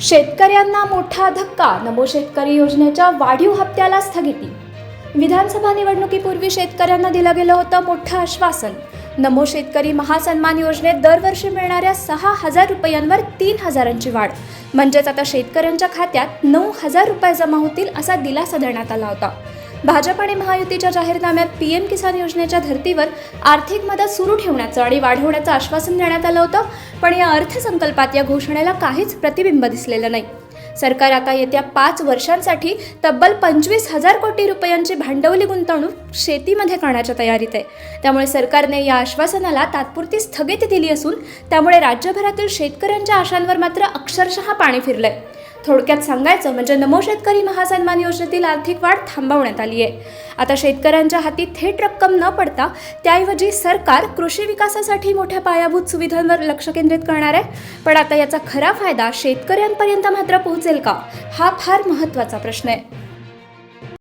शेतकऱ्यांना मोठा धक्का नमो शेतकरी योजनेच्या वाढीव हप्त्याला स्थगिती. विधानसभा निवडणुकीपूर्वी शेतकऱ्यांना दिलं गेलं होतं मोठं आश्वासन. नमो शेतकरी महासन्मान योजनेत दरवर्षी मिळणाऱ्या सहा हजार रुपयांवर तीन हजारांची वाढ. म्हणजेच आता शेतकऱ्यांच्या खात्यात नऊ हजार रुपये जमा होतील असा दिलासा देण्यात आला होता. भाजप आणि महायुतीच्या जाहीरनाम्यात पीएम किसान योजनेच्या धर्तीवर आर्थिक मदत सुरू ठेवण्याचं आणि वाढवण्याचं आश्वासन देण्यात आलं होतं पण या अर्थसंकल्पात या घोषणेला काहीच प्रतिबिंब दिसलेलं नाही. सरकार आता येत्या पाच वर्षांसाठी तब्बल पंचवीस हजार कोटी रुपयांची भांडवली गुंतवणूक शेतीमध्ये करण्याच्या तयारीत आहे. त्यामुळे सरकारने या आश्वासनाला तात्पुरती स्थगिती दिली असून त्यामुळे राज्यभरातील शेतकऱ्यांच्या आशांवर मात्र अक्षरशः पाणी फिरलंय. थोडक्यात सांगायचं म्हणजे नमो शेतकरी महासन्मान योजनेतील आर्थिक वाढ थांबवण्यात आली आहे. आता शेतकऱ्यांच्या हाती थेट रक्कम न पडता त्याऐवजी सरकार कृषी विकासासाठी मोठ्या पायाभूत सुविधांवर लक्ष केंद्रित करणार आहे. पण आता याचा खरा फायदा शेतकऱ्यांपर्यंत मात्र पोहोचेल का? हा फार महत्त्वाचा प्रश्न आहे.